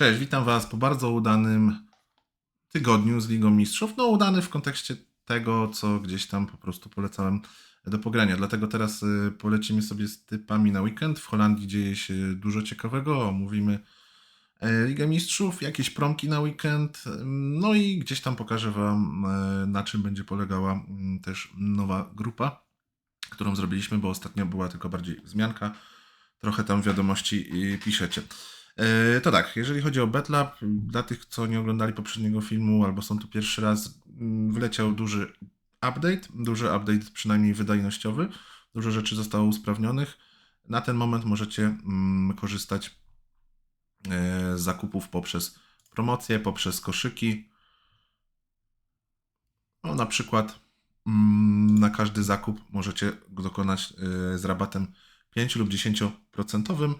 Cześć, witam Was po bardzo udanym tygodniu z Ligą Mistrzów. No, udany w kontekście tego, co gdzieś tam po prostu polecałem do pogrania. Dlatego teraz y, polecimy sobie z typami na weekend. W Holandii dzieje się dużo ciekawego. Omówimy e, Ligę Mistrzów, jakieś promki na weekend. No i gdzieś tam pokażę Wam, e, na czym będzie polegała mm, też nowa grupa, którą zrobiliśmy, bo ostatnio była tylko bardziej wzmianka. Trochę tam wiadomości y, piszecie. E, To tak, jeżeli chodzi o BetLab, dla tych, co nie oglądali poprzedniego filmu albo są tu pierwszy raz, mm, wleciał duży update, duży update przynajmniej wydajnościowy, dużo rzeczy zostało usprawnionych. Na ten moment możecie mm, korzystać e, z zakupów poprzez promocje, poprzez koszyki. No, na przykład mm, na każdy zakup możecie dokonać e, z rabatem 5 lub 10%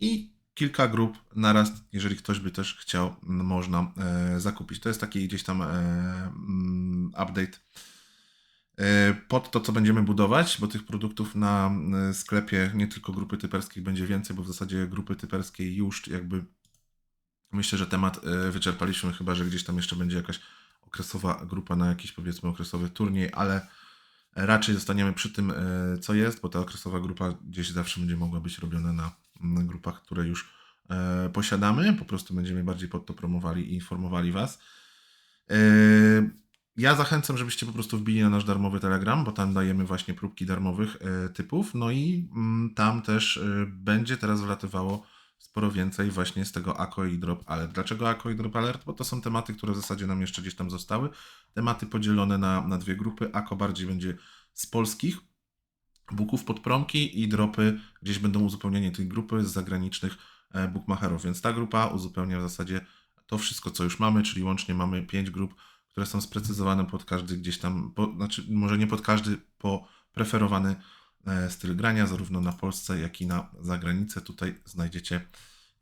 i kilka grup naraz, jeżeli ktoś by też chciał, można e, zakupić. To jest taki gdzieś tam e, mm, update e, pod to, co będziemy budować, bo tych produktów na sklepie nie tylko grupy typerskiej będzie więcej, bo w zasadzie grupy typerskiej już jakby myślę, że temat wyczerpaliśmy, chyba że gdzieś tam jeszcze będzie jakaś okresowa grupa na jakiś powiedzmy okresowy turniej, ale raczej zostaniemy przy tym, e, co jest, bo ta okresowa grupa gdzieś zawsze będzie mogła być robiona na grupach, które już e, posiadamy. Po prostu będziemy bardziej pod to promowali i informowali Was. E, Ja zachęcam, żebyście po prostu wbili na nasz darmowy Telegram, bo tam dajemy właśnie próbki darmowych typów. No i mm, tam też będzie teraz wlatywało sporo więcej właśnie z tego ACO i Drop Alert. Dlaczego ACO i Drop Alert? Bo to są tematy, które w zasadzie nam jeszcze gdzieś tam zostały. Tematy podzielone na, na dwie grupy. ACO bardziej będzie z polskich booków pod promki i dropy gdzieś będą uzupełnienie tej grupy z zagranicznych e, bookmacherów. Więc ta grupa uzupełnia w zasadzie to wszystko, co już mamy, czyli łącznie mamy pięć grup, które są sprecyzowane pod każdy gdzieś tam, po, znaczy może nie pod każdy, po preferowany styl grania, zarówno na Polsce, jak i na zagranicę. Tutaj znajdziecie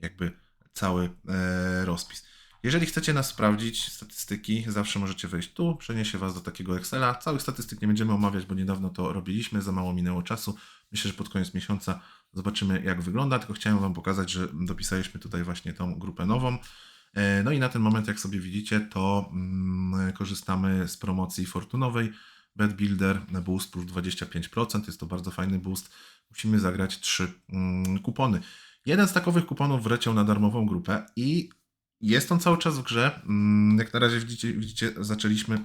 jakby cały e, rozpis. Jeżeli chcecie nas sprawdzić, statystyki, zawsze możecie wejść tu, przeniesie Was do takiego Excela. Całych statystyk nie będziemy omawiać, bo niedawno to robiliśmy, za mało minęło czasu. Myślę, że pod koniec miesiąca zobaczymy, jak wygląda. Tylko chciałem Wam pokazać, że dopisaliśmy tutaj właśnie tą grupę nową. E, No i na ten moment, jak sobie widzicie, to mm, korzystamy z promocji fortunowej. Bet Builder Boost plus 25%. Jest to bardzo fajny boost. Musimy zagrać trzy mm, kupony. Jeden z takowych kuponów wleciał na darmową grupę i jest on cały czas w grze. Mm, Jak na razie widzicie, widzicie zaczęliśmy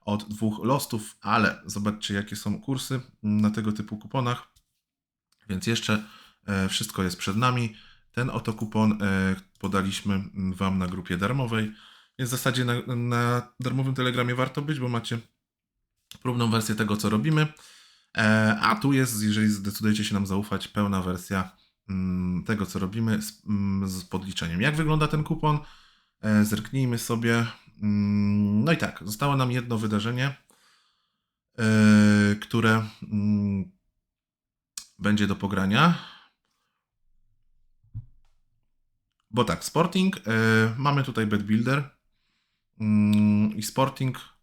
od dwóch lostów, ale zobaczcie, jakie są kursy mm, na tego typu kuponach. Więc jeszcze e, wszystko jest przed nami. Ten oto kupon e, podaliśmy mm, Wam na grupie darmowej. Więc w zasadzie na, na darmowym telegramie warto być, bo macie próbną wersję tego, co robimy. E, A tu jest, jeżeli zdecydujecie się nam zaufać, pełna wersja mm, tego, co robimy z, mm, z podliczeniem. Jak wygląda ten kupon? E, Zerknijmy sobie. Mm, No i tak, zostało nam jedno wydarzenie, e, które będzie do pogrania. Bo tak, Sporting, mamy tutaj Bet Builder i Sporting.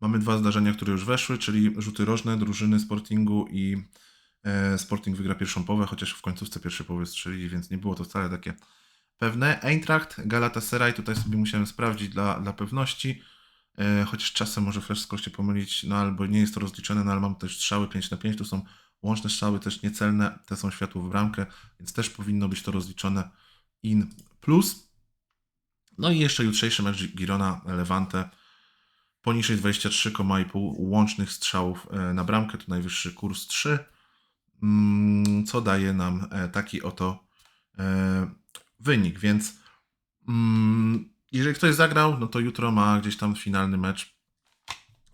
Mamy dwa zdarzenia, które już weszły, czyli rzuty rożne drużyny Sportingu i e, Sporting wygra pierwszą połowę, chociaż w końcówce pierwszej połowy strzelili, więc nie było to wcale takie pewne. Eintracht, Galatasaray, tutaj sobie musiałem sprawdzić dla, dla pewności, e, chociaż czasem może wszystko się pomylić, no albo nie jest to rozliczone, no ale mam też strzały 5 na 5, tu są łączne strzały też niecelne, te są światło w bramkę, więc też powinno być to rozliczone in plus. No i jeszcze jutrzejszy mecz Girona Levante poniżej 23,5 łącznych strzałów e, na bramkę, tu najwyższy kurs 3, mm, co daje nam e, taki oto e, wynik, więc mm, jeżeli ktoś zagrał, no to jutro ma gdzieś tam finalny mecz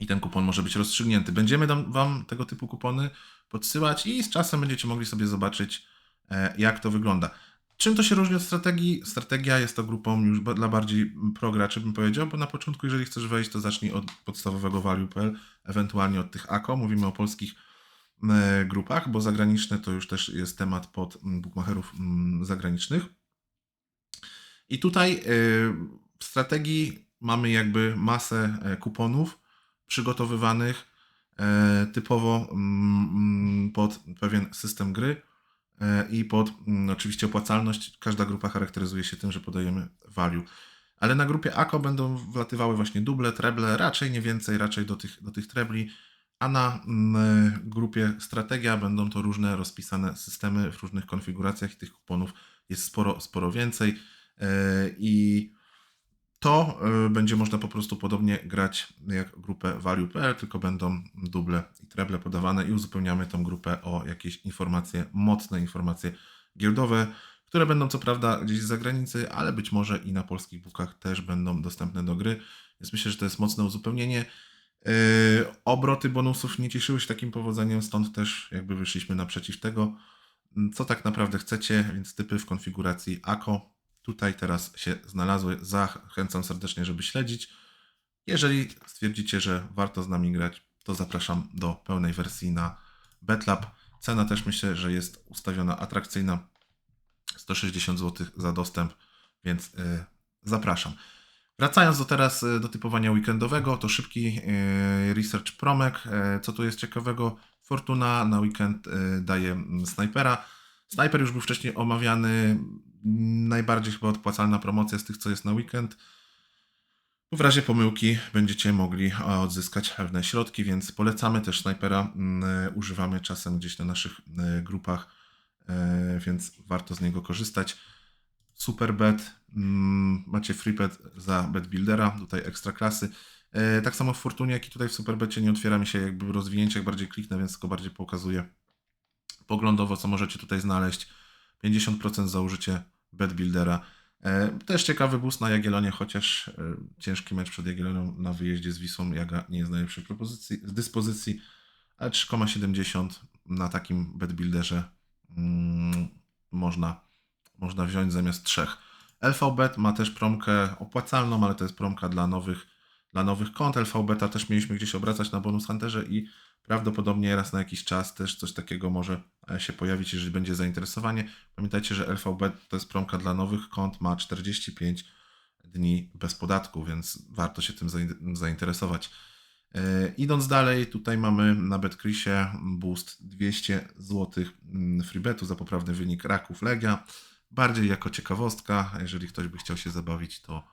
i ten kupon może być rozstrzygnięty. Będziemy Wam tego typu kupony podsyłać i z czasem będziecie mogli sobie zobaczyć, jak to wygląda. Czym to się różni od strategii? Strategia jest to grupą już dla bardziej pro graczy, bym powiedział, bo na początku, jeżeli chcesz wejść, to zacznij od podstawowego value.pl, ewentualnie od tych AKO. Mówimy o polskich e, grupach, bo zagraniczne to już też jest temat pod mm, bookmacherów mm, zagranicznych. I tutaj e, w strategii mamy jakby masę e, kuponów przygotowywanych e, typowo mm, mm, pod pewien system gry. E, I pod mm, oczywiście opłacalność, każda grupa charakteryzuje się tym, że podajemy value. Ale na grupie AKO będą wlatywały właśnie duble, treble, raczej nie więcej, raczej do tych, do tych trebli. A na mm, grupie strategia będą to różne rozpisane systemy w różnych konfiguracjach i tych kuponów jest sporo, sporo więcej. E, I to e, będzie można po prostu podobnie grać jak grupę Value.pl, tylko będą duble i treble podawane i uzupełniamy tą grupę o jakieś informacje, mocne informacje giełdowe, które będą co prawda gdzieś z zagranicy, ale być może i na polskich bookach też będą dostępne do gry. Więc myślę, że to jest mocne uzupełnienie. Yy, obroty bonusów nie cieszyły się takim powodzeniem, stąd też jakby wyszliśmy naprzeciw tego, co tak naprawdę chcecie, więc typy w konfiguracji AKO tutaj teraz się znalazły. Zachęcam serdecznie, żeby śledzić. Jeżeli stwierdzicie, że warto z nami grać, to zapraszam do pełnej wersji na BetLab. Cena też myślę, że jest ustawiona atrakcyjna. 160 zł za dostęp, więc yy, zapraszam. Wracając do teraz y, do typowania weekendowego, to szybki yy, research promek. Yy, co tu jest ciekawego? Fortuna na weekend daje mm, snajpera. Sniper już był wcześniej omawiany. Najbardziej chyba opłacalna promocja z tych, co jest na weekend. W razie pomyłki będziecie mogli odzyskać pewne środki, więc polecamy też snajpera. Mm, używamy czasem gdzieś na naszych grupach, więc warto z niego korzystać. Super bet, mm, macie free bet za bet buildera, tutaj ekstra klasy. E, tak samo w Fortunie, jak i tutaj w Superbecie nie otwiera mi się jakby rozwinięcie, jak bardziej kliknę, więc tylko bardziej pokazuję poglądowo, co możecie tutaj znaleźć. 50% za użycie bet buildera. E, też ciekawy boost na Jagiellonie, chociaż e, ciężki mecz przed Jagiellonią na wyjeździe z Wisłą Jaga nie jest najlepszej propozycji, z dyspozycji, ale 3,70 na takim bet builderze mm, można można wziąć zamiast trzech. LVBet ma też promkę opłacalną, ale to jest promka dla nowych, dla nowych kont. LVBeta też mieliśmy gdzieś obracać na bonus hunterze i prawdopodobnie raz na jakiś czas też coś takiego może się pojawić, jeżeli będzie zainteresowanie. Pamiętajcie, że LVBet to jest promka dla nowych kont, ma 45 dni bez podatku, więc warto się tym zainteresować. E, idąc dalej, tutaj mamy na BetCrisie boost 200 zł mm, freebetu za poprawny wynik Raków Legia bardziej jako ciekawostka. Jeżeli ktoś by chciał się zabawić, to,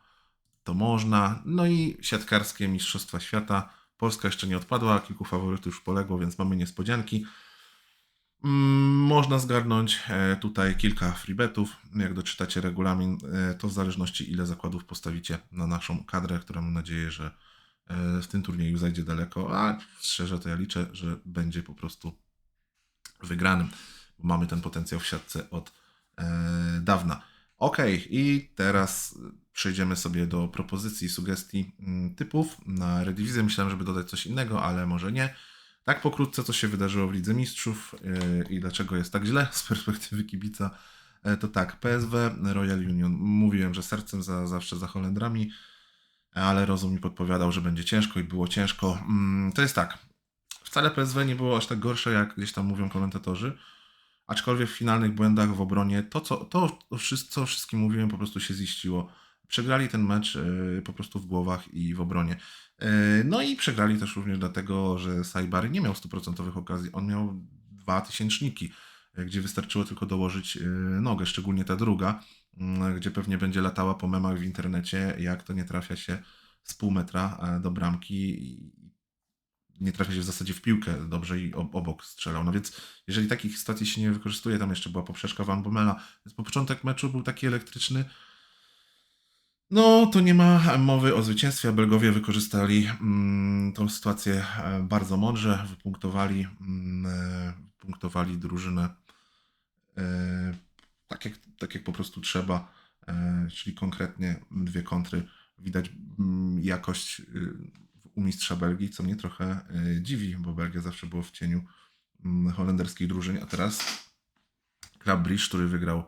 to można. No i siatkarskie Mistrzostwa Świata. Polska jeszcze nie odpadła, kilku faworytów już poległo, więc mamy niespodzianki. Mm, można zgarnąć e, tutaj kilka freebetów. Jak doczytacie regulamin, e, to w zależności ile zakładów postawicie na naszą kadrę, która mam nadzieję, że e, w tym turnieju zajdzie daleko, a szczerze to ja liczę, że będzie po prostu wygranym, mamy ten potencjał w siatce od dawna. Ok, i teraz przejdziemy sobie do propozycji, sugestii mm, typów. Na Redivizję myślałem, żeby dodać coś innego, ale może nie. Tak pokrótce, co się wydarzyło w Lidze Mistrzów e, i dlaczego jest tak źle z perspektywy kibica, e, to tak, PSW, Royal Union. Mówiłem, że sercem za, zawsze za Holendrami, ale rozum mi podpowiadał, że będzie ciężko i było ciężko. Mm, to jest tak, wcale PSW nie było aż tak gorsze, jak gdzieś tam mówią komentatorzy aczkolwiek w finalnych błędach w obronie to, co, to, co wszystkim mówiłem, po prostu się ziściło. Przegrali ten mecz e, po prostu w głowach i w obronie. E, no i przegrali też również dlatego, że Sajbary nie miał stuprocentowych okazji. On miał dwa tysięczniki, e, gdzie wystarczyło tylko dołożyć nogę, szczególnie ta druga, mm, gdzie pewnie będzie latała po memach w internecie, jak to nie trafia się z pół metra do bramki nie trafia się w zasadzie w piłkę dobrze i obok strzelał. No więc jeżeli takich sytuacji się nie wykorzystuje, tam jeszcze była poprzeczka Van Bommela, więc po początek meczu był taki elektryczny, no to nie ma mowy o zwycięstwie. Belgowie wykorzystali mm, tą sytuację e, bardzo mądrze, wypunktowali, mm, e, punktowali drużynę e, tak, jak, tak jak po prostu trzeba, e, czyli konkretnie dwie kontry. Widać mm, jakość y, u mistrza Belgii, co mnie trochę dziwi, bo Belgia zawsze była w cieniu mm, holenderskiej drużyny, a teraz Club Bridge, który wygrał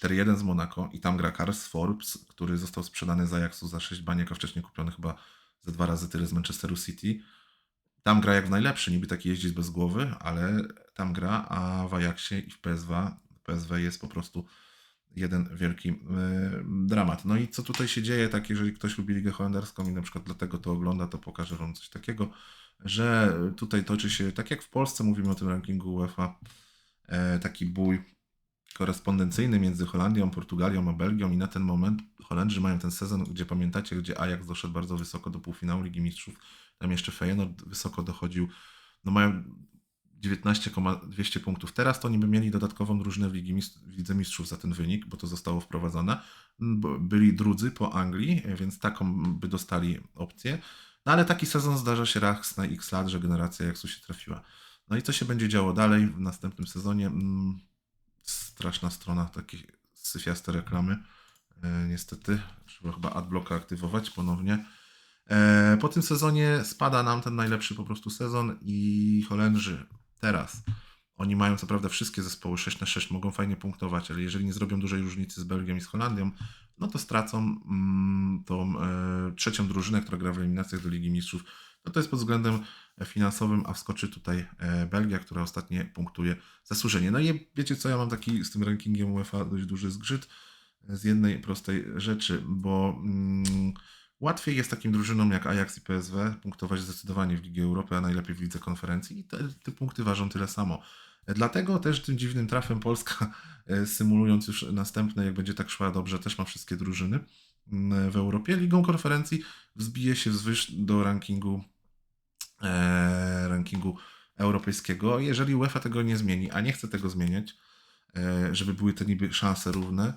4-1 z Monaco i tam gra Cars Forbes, który został sprzedany za Ajaxu za 6 baniek, a wcześniej kupiony chyba ze dwa razy tyle z Manchesteru City. Tam gra jak w najlepszy, niby taki jeździć bez głowy, ale tam gra, a w Ajaxie i w PSW, PSW jest po prostu jeden wielki e, dramat. No i co tutaj się dzieje, tak jeżeli ktoś lubi Ligę Holenderską i na przykład dlatego to ogląda, to pokażę Wam coś takiego, że tutaj toczy się, tak jak w Polsce mówimy o tym rankingu UEFA, e, taki bój korespondencyjny między Holandią, Portugalią a Belgią i na ten moment Holendrzy mają ten sezon, gdzie pamiętacie, gdzie Ajax doszedł bardzo wysoko do półfinału Ligi Mistrzów, tam jeszcze Feyenoord wysoko dochodził, no mają 19,200 punktów. Teraz to oni by mieli dodatkową drużynę w, Ligi, Lidze Mistrzów za ten wynik, bo to zostało wprowadzone. Bo Byli drudzy po Anglii, więc taką by dostali opcję. No ale taki sezon zdarza się raz na x lat, że generacja Ajaxu się trafiła. No i co się będzie działo dalej w następnym sezonie? Straszna strona, takie syfiaste reklamy. E, niestety, trzeba chyba adblocka aktywować ponownie. E, po tym sezonie spada nam ten najlepszy po prostu sezon i Holendrzy teraz, oni mają co prawda wszystkie zespoły 6 na 6 mogą fajnie punktować, ale jeżeli nie zrobią dużej różnicy z Belgią i z Holandią, no to stracą mm, tą e, trzecią drużynę, która gra w eliminacjach do Ligi Mistrzów. No to jest pod względem finansowym, a wskoczy tutaj e, Belgia, która ostatnio punktuje zasłużenie. No i wiecie co, ja mam taki z tym rankingiem UEFA dość duży zgrzyt e, z jednej prostej rzeczy, bo mm, łatwiej jest takim drużynom jak Ajax i PSW punktować zdecydowanie w Lidze Europy, a najlepiej w Lidze Konferencji i te, te punkty ważą tyle samo. E, Dlatego też tym dziwnym trafem Polska, symulując już następne, jak będzie tak szła dobrze, też ma wszystkie drużyny mm, w Europie. Ligą Konferencji wzbije się wzwyż do rankingu rankingu europejskiego. Jeżeli UEFA tego nie zmieni, a nie chce tego zmieniać, e, żeby były te niby szanse równe,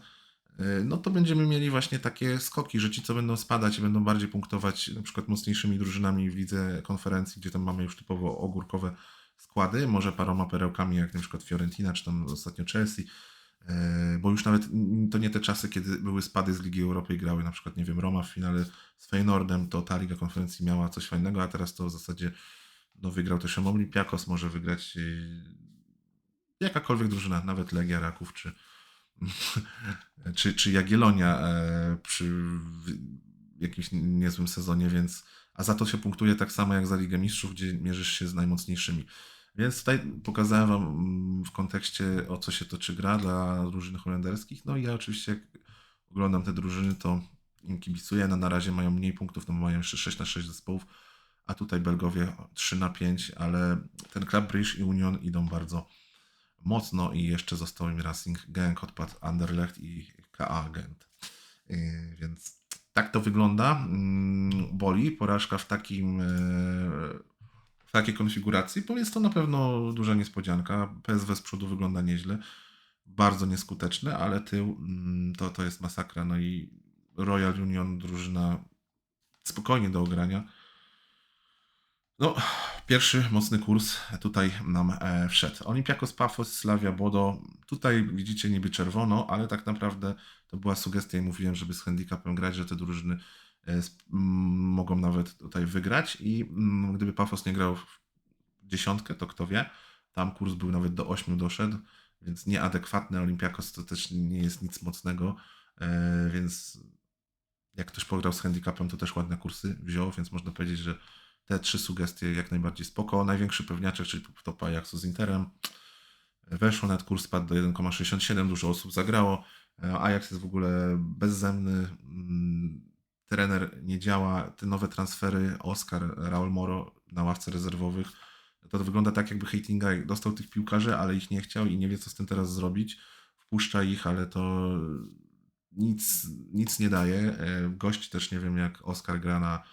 e, no to będziemy mieli właśnie takie skoki, że ci, co będą spadać i będą bardziej punktować na przykład mocniejszymi drużynami w lidze konferencji, gdzie tam mamy już typowo ogórkowe składy, może paroma perełkami, jak na przykład Fiorentina, czy tam ostatnio Chelsea, e, bo już nawet to nie te czasy, kiedy były spady z Ligi Europy i grały na przykład, nie wiem, Roma w finale z Feyenoordem, to ta Liga Konferencji miała coś fajnego, a teraz to w zasadzie no, wygrał też ją Olympiakos, może wygrać yy, jakakolwiek drużyna, nawet Legia Raków, czy, czy, czy Jagiellonia e, przy jakimś niezłym sezonie, więc a za to się punktuje tak samo jak za Ligę Mistrzów, gdzie mierzysz się z najmocniejszymi. Więc tutaj pokazałem Wam mm, w kontekście o co się toczy gra dla drużyn holenderskich. No i ja oczywiście jak oglądam te drużyny, to im kibicuję. No, na razie mają mniej punktów, no mają jeszcze 6 na 6 zespołów, a tutaj Belgowie 3 na 5, ale ten Club Brugge i Union idą bardzo mocno i jeszcze został im Racing Genk, odpadł Anderlecht i KA Gent. Yy, Więc tak to wygląda. Mm, Boli porażka w takim e, w takiej konfiguracji, bo jest to na pewno duża niespodzianka. PSW z przodu wygląda nieźle, bardzo nieskuteczne, ale tył mm, to, to jest masakra. No i Royal Union, drużyna spokojnie do ogrania. No, pierwszy mocny kurs tutaj nam e, wszedł. Olympiakos Pafos, Slavia Bodo. Tutaj widzicie niby czerwono, ale tak naprawdę to była sugestia i mówiłem, żeby z handicapem grać, że te drużyny mogą nawet tutaj wygrać i mm, gdyby Pafos nie grał w dziesiątkę, to kto wie, tam kurs był nawet do 8 doszedł, więc nieadekwatny. Olympiakos to też nie jest nic mocnego, e, więc jak ktoś pograł z handicapem, to też ładne kursy wziął, więc można powiedzieć, że te trzy sugestie jak najbardziej spoko. Największy pewniaczek, czyli top Ajaxu z Interem. Weszło, nawet kurs spadł do 1,67, dużo osób zagrało. E, Ajax jest w ogóle bezzemny. Trener nie działa. Te nowe transfery, Oscar, Raul Moro na ławce rezerwowych. To wygląda tak, jakby Heitinga dostał tych piłkarzy, ale ich nie chciał i nie wie, co z tym teraz zrobić. Wpuszcza ich, ale to nic, nic nie daje. E, Gość też nie wiem, jak Oscar gra na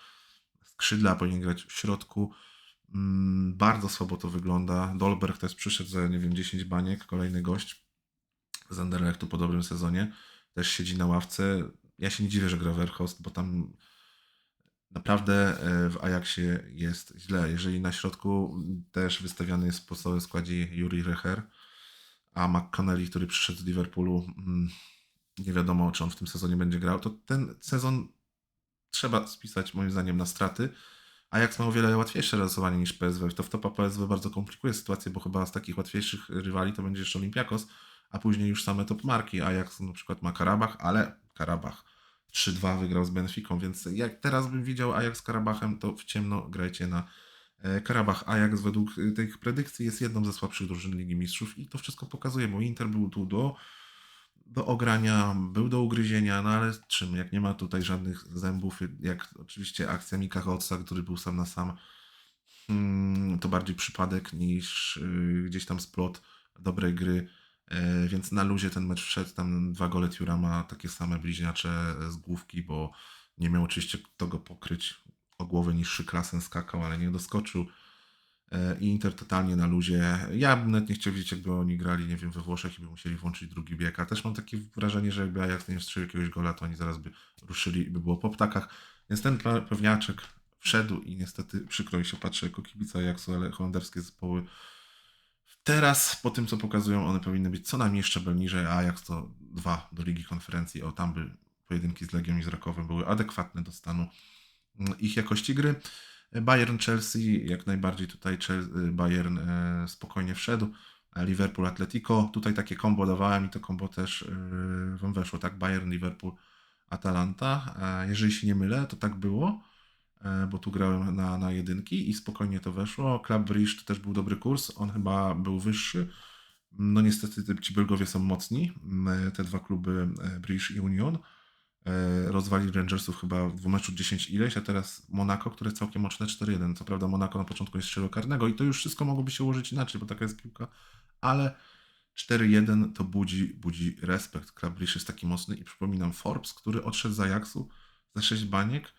skrzydle, a powinien grać w środku. Mm, Bardzo słabo to wygląda. Dolberg też przyszedł za, nie wiem, 10 baniek, kolejny gość z Anderlechtu po dobrym sezonie. Też siedzi na ławce. Ja się nie dziwię, że gra Verhost, bo tam naprawdę e, w Ajaxie jest źle. Jeżeli na środku też wystawiany jest w podstawowym składzie Juri Recher, a McConnelly, który przyszedł z Liverpoolu, mm, nie wiadomo, czy on w tym sezonie będzie grał, to ten sezon trzeba spisać moim zdaniem na straty. Ajax ma o wiele łatwiejsze rysowanie niż PSW. To w topa PSW bardzo komplikuje sytuację, bo chyba z takich łatwiejszych rywali to będzie jeszcze Olympiakos, a później już same top marki. Ajax na przykład ma Karabach, ale Karabach 3-2 wygrał z Benficą, więc jak teraz bym widział Ajax z Karabachem, to w ciemno grajcie na e, Karabach. Ajax według e, tych predykcji jest jedną ze słabszych drużyn Ligi Mistrzów i to wszystko pokazuje, bo Inter był tu do do ogrania, był do ugryzienia, no ale czym, jak nie ma tutaj żadnych zębów, jak oczywiście akcja Mika Hotsa, który był sam na sam, hmm, to bardziej przypadek niż yy, gdzieś tam splot dobrej gry Więc na luzie ten mecz wszedł. Tam dwa gole Tiurama, takie same bliźniacze z główki, bo nie miał oczywiście kto go pokryć. O głowę niższy klasen skakał, ale nie doskoczył. E, I Inter totalnie na luzie. Ja bym nawet nie chciał widzieć, jakby oni grali, nie wiem, we Włoszech i by musieli włączyć drugi bieg. A też mam takie wrażenie, że jakby Ajax nie strzelił jakiegoś gola, to oni zaraz by ruszyli i by było po ptakach. Więc ten pe- pewniaczek wszedł i niestety przykro mi się patrzy jako kibica Ajaxu, ale holenderskie zespoły teraz, po tym co pokazują, one powinny być co najmniej szczebel niżej, a Ajax to dwa do Ligi Konferencji. O, tam by pojedynki z Legią i z Rakowem były adekwatne do stanu mm, ich jakości gry. Bayern Chelsea, jak najbardziej tutaj Chel- Bayern e, spokojnie wszedł. Liverpool Atletico, tutaj takie kombo dawałem i to kombo też e, wam weszło, tak? Bayern, Liverpool, Atalanta. Jeżeli się nie mylę, to tak było, bo tu grałem na, na jedynki i spokojnie to weszło. Club Brugge to też był dobry kurs, on chyba był wyższy. No niestety te- ci Belgowie są mocni, te dwa kluby e, Brugge i Union. E, Rozwalili Rangersów chyba w dwumeczu 10 ileś, a teraz Monaco, które całkiem mocne 4-1. Co prawda Monaco na początku jest strzeliło karnego i to już wszystko mogłoby się ułożyć inaczej, bo taka jest piłka, ale 4-1 to budzi, budzi respekt. Club Brugge jest taki mocny i przypominam Forbes, który odszedł z Ajaxu za 6 baniek.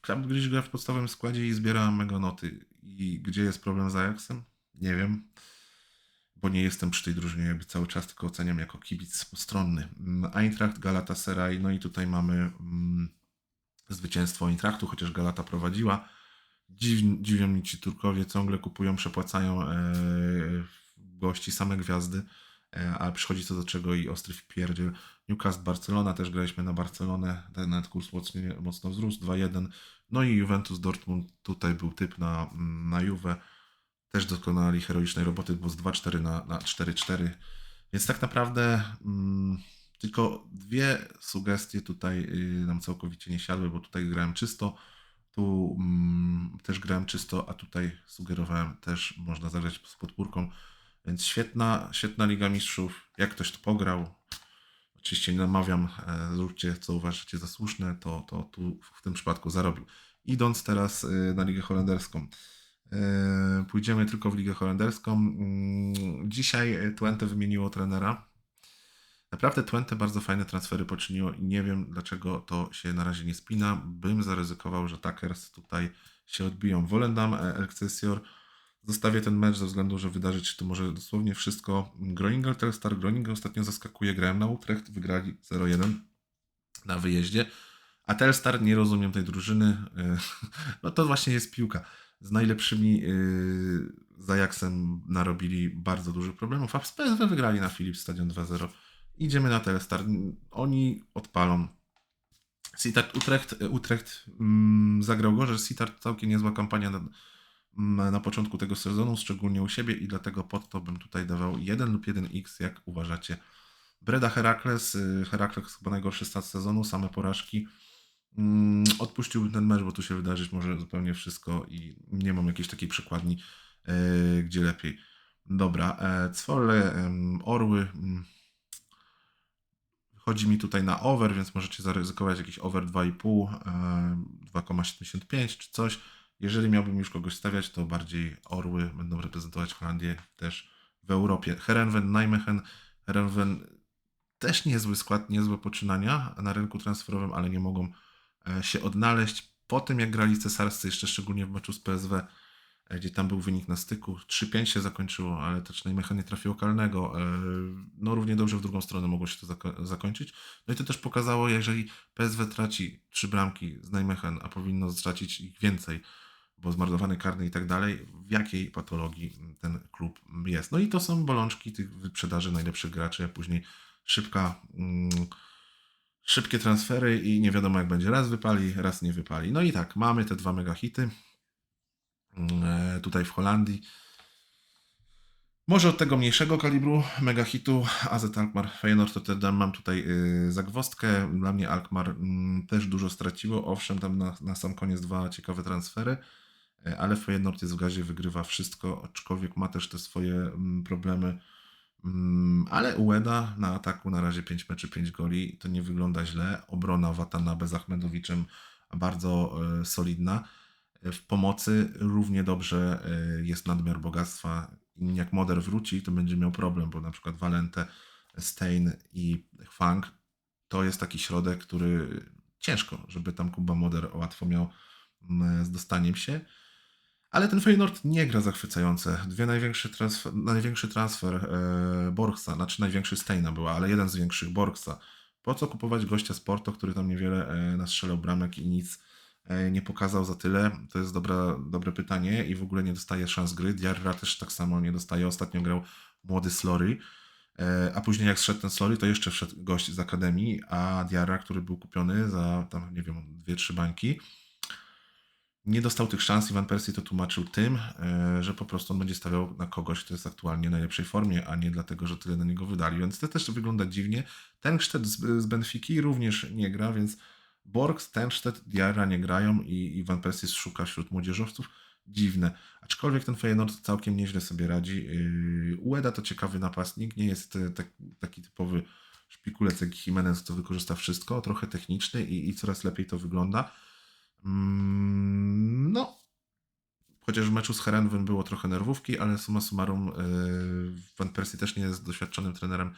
Club Brugge gra w podstawowym składzie i zbiera mega noty. I gdzie jest problem z Ajaxem? Nie wiem bo nie jestem przy tej drużynie jakby cały czas, tylko oceniam jako kibic postronny. Mm, Eintracht, Galatasaray, no i tutaj mamy mm, zwycięstwo Eintrachtu, chociaż Galata prowadziła. Dziw, dziwią mi ci Turkowie, ciągle kupują, przepłacają e, gości same gwiazdy, ale przychodzi co do czego i ostry wpierdziel. Newcastle, Barcelona, też graliśmy na Barcelonę, ten nawet kurs mocno, mocno wzrósł, 2-1. No i Juventus, Dortmund, tutaj był typ na, na Juve też dokonali heroicznej roboty, bo z 2-4 na, na 4-4. Więc tak naprawdę mm, tylko dwie sugestie tutaj y, nam całkowicie nie siadły, bo tutaj grałem czysto, tu mm, też grałem czysto, a tutaj sugerowałem też można zagrać z podpórką. Więc świetna, świetna Liga Mistrzów. Jak ktoś to pograł, oczywiście nie namawiam, e, zróbcie co uważacie za słuszne, to, to tu w tym przypadku zarobił. Idąc teraz y, na Ligę Holenderską. E, Pójdziemy tylko w Ligę Holenderską. Mm, Dzisiaj Twente wymieniło trenera. Naprawdę Twente bardzo fajne transfery poczyniło i nie wiem dlaczego to się na razie nie spina. Bym zaryzykował, że Takers tutaj się odbiją. Wolendam, e, Excelsior. Zostawię ten mecz ze względu, że wydarzyć się tu może dosłownie wszystko. Groningen, Telstar, Groningen ostatnio zaskakuje. Grałem na Utrecht, wygrali 0-1 na wyjeździe. A Telstar, nie rozumiem tej drużyny. e, No to właśnie jest piłka z najlepszymi yy, z Ajaxem narobili bardzo dużych problemów, a z PSW wygrali na Philips Stadion 2-0. Idziemy na Telestar. Oni odpalą. Sittard Utrecht, Utrecht mm, zagrał gorzej. Sittard całkiem niezła kampania na, na początku tego sezonu, szczególnie u siebie i dlatego pod to bym tutaj dawał 1 lub 1x, jak uważacie. Breda Herakles, y, Herakles chyba najgorszy stat sezonu, same porażki. Mm, Odpuściłbym ten mecz, bo tu się wydarzyć może zupełnie wszystko i nie mam jakiejś takiej przykładni, e, gdzie lepiej. Dobra, e, Cwolle, em, Orły. mm, Chodzi mi tutaj na over, więc możecie zaryzykować jakiś over 2,5, e, 2,75 czy coś. Jeżeli miałbym już kogoś stawiać, to bardziej Orły będą reprezentować Holandię też w Europie. Herenven, Nijmegen, Herenven też niezły skład, niezłe poczynania na rynku transferowym, ale nie mogą e, się odnaleźć. Po tym jak grali cesarscy, jeszcze szczególnie w meczu z PSW, e, gdzie tam był wynik na styku, 3-5 się zakończyło, ale też Nijmegen nie trafiło kalnego. e, No równie dobrze w drugą stronę mogło się to zako- zakończyć. No i to też pokazało, jeżeli PSW traci trzy bramki z Nijmegen, a powinno stracić ich więcej, bo zmarnowany karny i tak dalej, w jakiej patologii ten klub jest. No i to są bolączki tych wyprzedaży najlepszych graczy, a później szybka, mm, szybkie transfery i nie wiadomo jak będzie. Raz wypali, raz nie wypali. No i tak, mamy te dwa mega hity mm, e, tutaj w Holandii. Może od tego mniejszego kalibru mega hitu AZ Alkmaar Feyenoord to wtedy mam tutaj y, zagwozdkę. Dla mnie Alkmaar mm, też dużo straciło. Owszem, tam na, na sam koniec dwa ciekawe transfery, ale Feyenoord jest w gazie, wygrywa wszystko, aczkolwiek ma też te swoje mm, problemy. Mm, Ale Ueda na ataku na razie 5 meczy, 5 goli, to nie wygląda źle. Obrona Watanabe z Achmedowiczem bardzo e, solidna. W pomocy równie dobrze e, jest nadmiar bogactwa jak Moder wróci, to będzie miał problem, bo na przykład Valente, Stein i Fang to jest taki środek, który ciężko, żeby tam Kuba Moder łatwo miał mm, z dostaniem się. Ale ten Feyenoord nie gra zachwycające. Dwie największy transfer, największy transfer e, Borgsa, znaczy największy Steina była, ale jeden z większych Borgsa. Po co kupować gościa z Porto, który tam niewiele e, nastrzelał bramek i nic e, nie pokazał za tyle? To jest dobra, dobre pytanie i w ogóle nie dostaje szans gry. Diarra też tak samo nie dostaje. Ostatnio grał młody Slory, e, a później jak zszedł ten Slory, to jeszcze wszedł gość z Akademii, a Diarra, który był kupiony za tam, nie wiem, dwie, trzy bańki, nie dostał tych szans. Iwan Persie to tłumaczył tym, e, że po prostu on będzie stawiał na kogoś, kto jest aktualnie w najlepszej formie, a nie dlatego, że tyle na niego wydali. Więc to też wygląda dziwnie. Tenstedt z, z Benfiki również nie gra, więc Borgs, Tenstedt, Diarra nie grają i Iwan Persie szuka wśród młodzieżowców. Dziwne. Aczkolwiek ten Feyenoord całkiem nieźle sobie radzi. Yy, Ueda to ciekawy napastnik, nie jest e, tak, taki typowy szpikulec jak Jimenez, to wykorzysta wszystko, trochę techniczny i, i coraz lepiej to wygląda. Mm, No, chociaż w meczu z Herenwem było trochę nerwówki, ale summa summarum Van Persie też nie jest doświadczonym trenerem.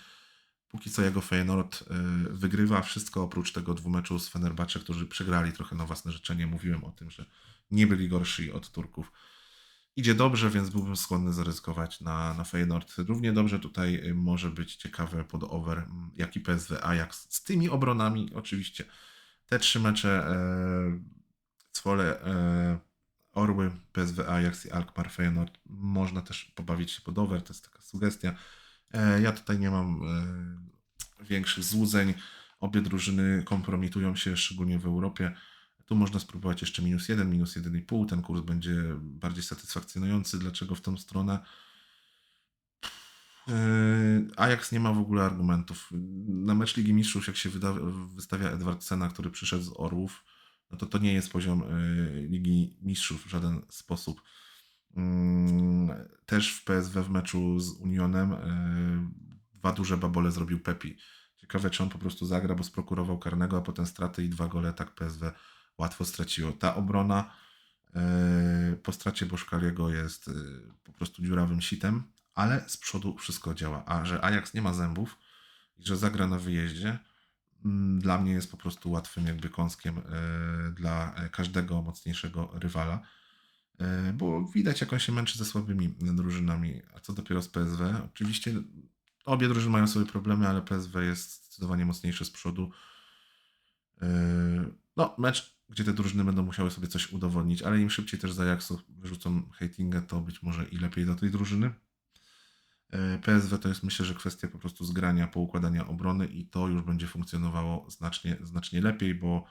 Póki co jego Feyenoord yy, wygrywa wszystko oprócz tego dwumeczu z Fenerbahce, którzy przegrali trochę na własne życzenie. Mówiłem o tym, że nie byli gorsi od Turków. Idzie dobrze, więc byłbym skłonny zaryzykować na, na Feyenoord. Równie dobrze tutaj yy, może być ciekawe pod over, mm, jak i PSV Ajax. Z tymi obronami oczywiście. Te trzy mecze e, Cwole, e, Orły, PSV Ajax i Alkmaar Feyenoord. Można też pobawić się pod over, to jest taka sugestia. E, ja tutaj nie mam e, większych złudzeń. Obie drużyny kompromitują się, szczególnie w Europie. Tu można spróbować jeszcze minus 1, minus 1,5. Ten kurs będzie bardziej satysfakcjonujący. Dlaczego w tą stronę? Yy, Ajax nie ma w ogóle argumentów. Na mecz Ligi Mistrzów, jak się wyda, wystawia Edward Sena, który przyszedł z Orłów, no to to nie jest poziom yy, Ligi Mistrzów w żaden sposób. Yy, Też w PSW w meczu z Unionem yy, dwa duże babole zrobił Pepi. Ciekawe, czy on po prostu zagra, bo sprokurował karnego, a potem straty i dwa gole tak PSW łatwo straciło. Ta obrona yy, po stracie Boszkaliego jest po prostu dziurawym sitem, ale z przodu wszystko działa. A że Ajax nie ma zębów i że zagra na wyjeździe, mm, dla mnie jest po prostu łatwym jakby kąskiem yy, dla e, każdego mocniejszego rywala. Yy, Bo widać, jak on się męczy ze słabymi drużynami. A co dopiero z PSW? Oczywiście obie drużyny mają swoje problemy, ale PSW jest zdecydowanie mocniejsze z przodu. No, mecz, gdzie te drużyny będą musiały sobie coś udowodnić, ale im szybciej też z Ajaxu wyrzucą hatingę, to być może i lepiej dla tej drużyny. Yy, PSW to jest myślę, że kwestia po prostu zgrania, poukładania obrony i to już będzie funkcjonowało znacznie, znacznie lepiej, bo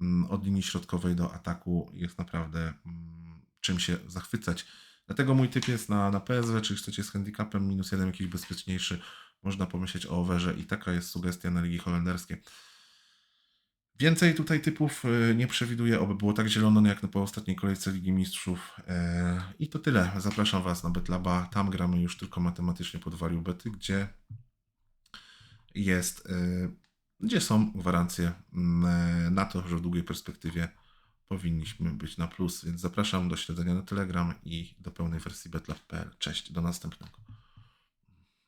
mm, od linii środkowej do ataku jest naprawdę mm, czym się zachwycać. Dlatego mój typ jest na, na PSW, czy chcecie z handicapem minus jeden jakiś bezpieczniejszy, można pomyśleć o overze i taka jest sugestia na ligi holenderskie. Więcej tutaj typów y, nie przewiduję, oby było tak zielono jak na po ostatniej kolejce Ligi Mistrzów. E, I to tyle. Zapraszam Was na Betlaba. Tam gramy już tylko matematycznie pod wariu bety, gdzie jest, y, gdzie są gwarancje na to, że w długiej perspektywie powinniśmy być na plus. Więc zapraszam do śledzenia na Telegram i do pełnej wersji betlab.pl. Cześć, do następnego.